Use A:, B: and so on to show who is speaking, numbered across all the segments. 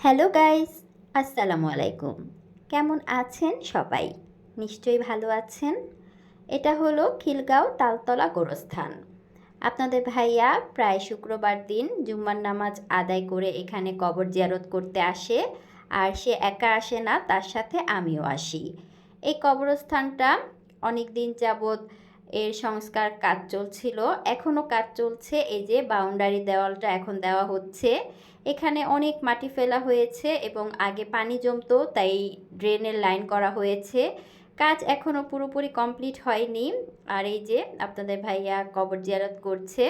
A: Hello guys, আসসালামু আলাইকুম। কেমন আছেন সবাই? নিশ্চয়ই ভালো আছেন? এটা হলো খিলগাঁও তালতলা গোরস্থান। আপনাদের ভাইয়া প্রায় শুক্রবার দিন জুম্মার নামাজ আদায় করে এখানে কবর জিয়ারত করতে আসে, আর সে একা আসে না, তার সাথে আমিও আসি। এই কবরস্থানটা অনেক দিন যাবৎ এর সংস্কার কাজ চলছিল, এখনও কাজ চলছে, এই যে বাউন্ডারি দেওয়ালটা এখন দেওয়া হচ্ছে। এখানে অনেক মাটি ফেলা হয়েছে এবং আগে পানি জমতো, তাই ড্রেনের লাইন করা হয়েছে। কাজ এখনও পুরোপুরি কমপ্লিট হয়নি। আর এই যে আপনাদের ভাইয়া কবর জিয়ারত করছে,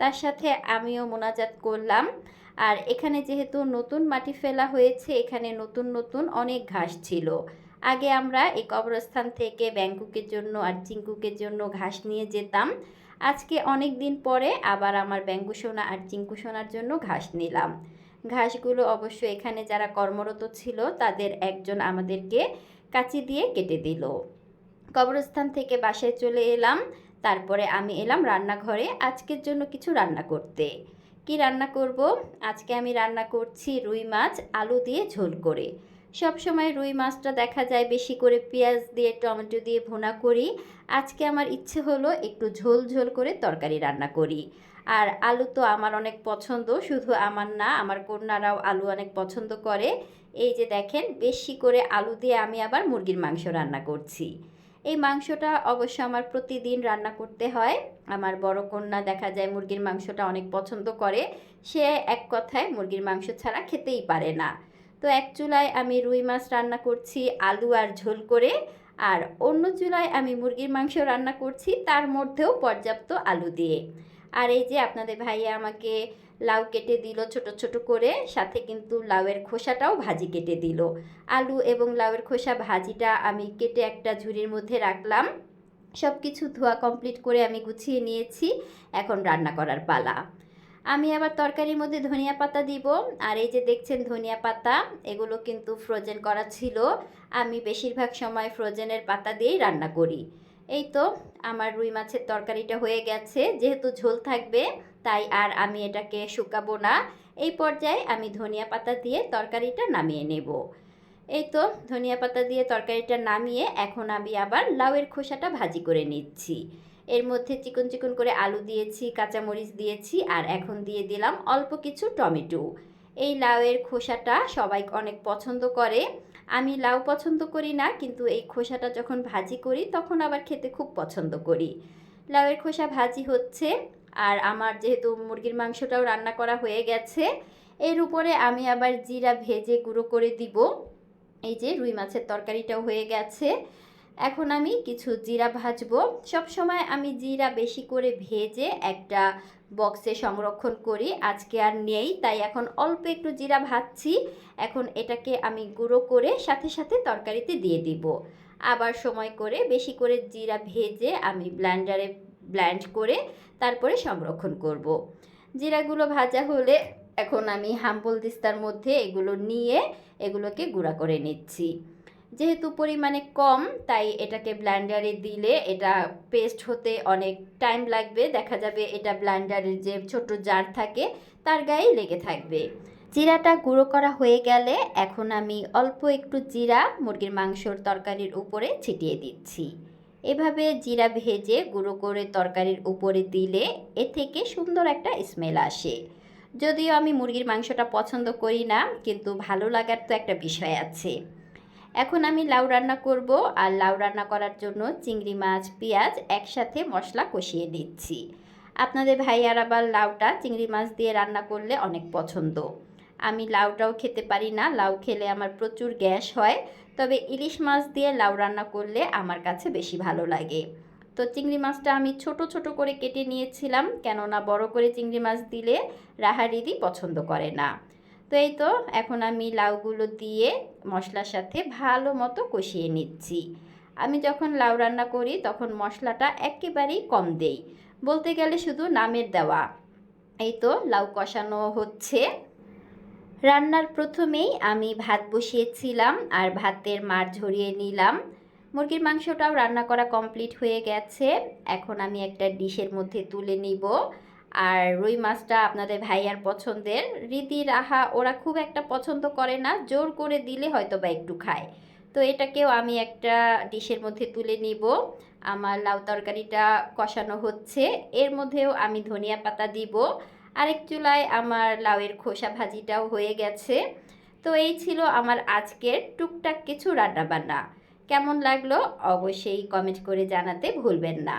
A: তার সাথে আমিও মোনাজাত করলাম। আর এখানে যেহেতু নতুন মাটি ফেলা হয়েছে, এখানে নতুন নতুন অনেক ঘাস ছিল। আগে আমরা এই কবরস্থান থেকে ব্যাংকুকের জন্য আর চিঙ্কুকের জন্য ঘাস নিয়ে যেতাম। আজকে অনেক দিন পরে আবার আমার ব্যাঙ্গু সোনা আর চিঙ্কু সোনার জন্য ঘাস নিলাম। ঘাসগুলো অবশ্য এখানে যারা কর্মরত ছিল, তাদের একজন আমাদেরকে কাঁচি দিয়ে কেটে দিল। কবরস্থান থেকে বাসায় চলে এলাম। তারপরে আমি এলাম রান্নাঘরে আজকের জন্য কিছু রান্না করতে। কি রান্না করব? আজকে আমি রান্না করছি রুই মাছ, আলু দিয়ে ঝোল করে। সব সময় রুই মাছটা দেখা যায় বেশি করে পেঁয়াজ দিয়ে, টমেটো দিয়ে ভুনা করি। আজকে আমার ইচ্ছে হলো একটু ঝোল ঝোল করে তরকারি রান্না করি। আর আলু তো আমার অনেক পছন্দ, শুধু আমার না, আমার কন্যারাও আলু অনেক পছন্দ করে। এই যে দেখেন, বেশি করে আলু দিয়ে আমি আবার মুরগির মাংস রান্না করছি। এই মাংসটা অবশ্য আমার প্রতিদিন রান্না করতে হয়। আমার বড় কন্যা দেখা যায় মুরগির মাংসটা অনেক পছন্দ করে। সে এক কথায় মুরগির মাংস ছাড়া খেতেই পারে না। তো এক চুলায় আমি রুই মাছ রান্না করছি, আলু আর ঝোল করে। আর অন্য চুলায় আমি মুরগির মাংস রান্না করছি, তার মধ্যেও পর্যাপ্ত আলু দিয়ে। আর এই যে আপনাদের ভাইয়া আমাকে লাউ কেটে দিল ছোট ছোট করে, সাথে কিন্তু লাউয়ের খোসাটাও ভাজি কেটে দিল। আলু এবং লাউয়ের খোসা ভাজিটা আমি কেটে একটা ঝুড়ির মধ্যে রাখলাম। সব কিছু ধোয়া কমপ্লিট করে আমি গুছিয়ে নিয়েছি। এখন রান্না করার পালা। আমি আবার তরকারির মধ্যে ধনিয়া পাতা দিব। আর এই যে দেখছেন ধনিয়া পাতা, এগুলো কিন্তু ফ্রোজেন করা ছিল। আমি বেশিরভাগ সময় ফ্রোজেনের পাতা দিয়েই রান্না করি। এই তো আমার রুই মাছের তরকারিটা হয়ে গেছে। যেহেতু ঝোল থাকবে, তাই আর আমি এটাকে শুকাবো না। এই পর্যায়ে আমি ধনিয়া পাতা দিয়ে তরকারিটা নামিয়ে নেব। এই তো ধনিয়া পাতা দিয়ে তরকারিটা নামিয়ে এখন আমি আবার লাউয়ের খোসাটা ভাজি করে নিচ্ছি। এর মধ্যে চিকন চিকন করে আলু দিয়েছি, কাঁচামরিচ দিয়েছি আর এখন দিয়ে দিলাম অল্প কিছু টমেটো। এই লাউয়ের খোসাটা সবাই অনেক পছন্দ করে। আমি লাউ পছন্দ করি না, কিন্তু এই খোসাটা যখন ভাজি করি তখন আবার খেতে খুব পছন্দ করি। লাউয়ের খোসা ভাজি হচ্ছে আর আমার যেহেতু মুরগির মাংসটাও রান্না করা হয়ে গেছে, এর উপরে আমি আবার জিরা ভেজে গুঁড়ো করে দিব। এই যে রুই মাছের তরকারিটাও হয়ে গেছে। এখন আমি কিছু জিরা ভাজবো। সব সময় আমি জিরা বেশি করে ভেজে একটা বক্সে সংরক্ষণ করি। আজকে আর নেই, তাই এখন অল্প একটু জিরা ভাজছি। এখন এটাকে আমি গুঁড়ো করে সাথে সাথে তরকারিতে দিয়ে দিব। আবার সময় করে বেশি করে জিরা ভেজে আমি ব্ল্যান্ডারে ব্ল্যান্ড করে তারপরে সংরক্ষণ করব। জিরাগুলো ভাজা হলে এখন আমি হাম্বল দিস্তার মধ্যে এগুলো নিয়ে এগুলোকে গুঁড়া করে নিচ্ছি। যেহেতু পরিমাণে কম, তাই এটাকে ব্ল্যান্ডারে দিলে এটা পেস্ট হতে অনেক টাইম লাগবে। দেখা যাবে এটা ব্ল্যান্ডারের যে ছোট জার থাকে, তার গায়ে লেগে থাকবে। জিরাটা গুঁড়ো করা হয়ে গেলে এখন আমি অল্প একটু জিরা মুরগির মাংসর তরকারির উপরে ছিটিয়ে দিচ্ছি। এভাবে জিরা ভেজে গুঁড়ো করে তরকারির উপরে দিলে এ থেকে সুন্দর একটা স্মেল আসে। যদিও আমি মুরগির মাংসটা পছন্দ করি না, কিন্তু ভালো লাগার তো একটা বিষয় আছে। এখন আমি লাউ রান্না করব আর লাউ রান্না করার জন্য চিংড়ি মাছ, পেঁয়াজ একসাথে মশলা কষিয়ে দিচ্ছি আপনাদের ভাইয়ার আবার লাউটা চিংড়ি মাছ দিয়ে রান্না করলে অনেক পছন্দ। আমি লাউটাও খেতে পারি না, লাউ খেলে আমার প্রচুর গ্যাস হয়, তবে ইলিশ মাছ দিয়ে লাউ রান্না করলে আমার কাছে বেশি ভালো লাগে। তো চিংড়ি মাছটা আমি ছোট ছোট করে কেটে নিয়েছিলাম, কেননা বড় করে চিংড়ি মাছ দিলে রাহারিদি পছন্দ করে না। তো এই তো, এখন আমি লাউগুলো দিয়ে মশলার সাথে ভালো মতো কষিয়ে নিচ্ছি। আমি যখন লাউ রান্না করি, তখন মশলাটা একেবারেই কম দেই। বলতে গেলে শুধু নামের দেওয়া। এই তো, লাউ কষানো হচ্ছে। রান্নার প্রথমেই আমি ভাত বসিয়েছিলাম আর ভাতের মার ঝরিয়ে নিলাম। মুরগির মাংসটাও রান্না করা কমপ্লিট হয়ে গেছে। এখন আমি একটা ডিশের মধ্যে তুলে নিব। আর রুই মাছটা আপনাদের ভাইয়ার পছন্দের। রীতি, রাহা, ওরা খুব একটা পছন্দ করে না, জোর করে দিলে হয়তো বা একটু খায়। তো এটাকেও আমি একটা ডিশের মধ্যে তুলে নিব। আমার লাউ তরকারিটা কষানো হচ্ছে। এর মধ্যেও আমি ধনিয়া পাতা দিব। আরেক চুলায় আমার লাউয়ের খোসা ভাজিটাও হয়ে গেছে। তো এই ছিল আমার আজকের টুকটাক কিছু রান্নাবান্না। কেমন লাগল অবশ্যই কমেন্ট করে জানাতে ভুলবেন না।